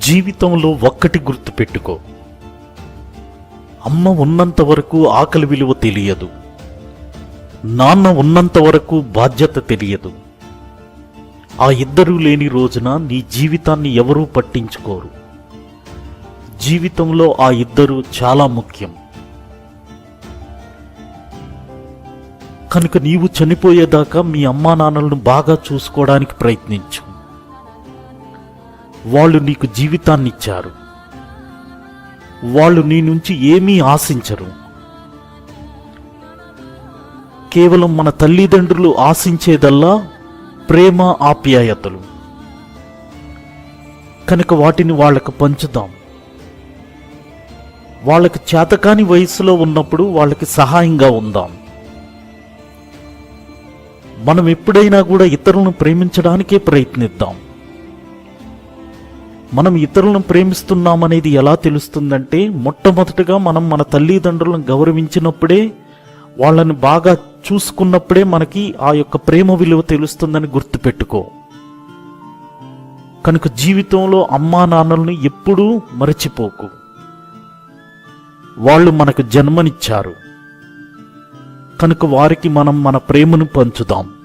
జీవితంలో ఒక్కటి గుర్తుపెట్టుకో. అమ్మ ఉన్నంత వరకు ఆకలి విలువ తెలియదు. నాన్న ఉన్నంత వరకు బాధ్యత తెలియదు. ఆ ఇద్దరూ లేని రోజున నీ జీవితాన్ని ఎవరూ పట్టించుకోరు. జీవితంలో ఆ ఇద్దరు చాలా ముఖ్యం. కనుక నీవు చనిపోయేదాకా మీ అమ్మా నాన్నలను బాగా చూసుకోవడానికి ప్రయత్నించు. వాళ్ళు నీకు జీవితాన్నిచ్చారు. వాళ్ళు నీ నుంచి ఏమీ ఆశించరు. కేవలం మన తల్లిదండ్రులు ఆశించేదల్లా ప్రేమ ఆప్యాయతలు. కనుక వాటిని వాళ్ళకు పంచుదాం. వాళ్ళకి చేతకాని వయసులో ఉన్నప్పుడు వాళ్ళకి సహాయంగా ఉందాం. మనం ఎప్పుడైనా కూడా ఇతరులను ప్రేమించడానికే ప్రయత్నిద్దాం. మనం ఇతరులను ప్రేమిస్తున్నామనేది ఎలా తెలుస్తుందంటే మొట్టమొదటగా మనం మన తల్లిదండ్రులను గౌరవించినప్పుడే వాళ్ళని బాగా చూసుకున్నప్పుడే మనకి ఆ యొక్క ప్రేమ విలువ తెలుస్తుందని గుర్తుపెట్టుకో. కనుక జీవితంలో అమ్మా నాన్నలను ఎప్పుడూ మరచిపోకు. వాళ్ళు మనకు జన్మనిచ్చారు. కనుక వారికి మనం మన ప్రేమను పంచుదాం.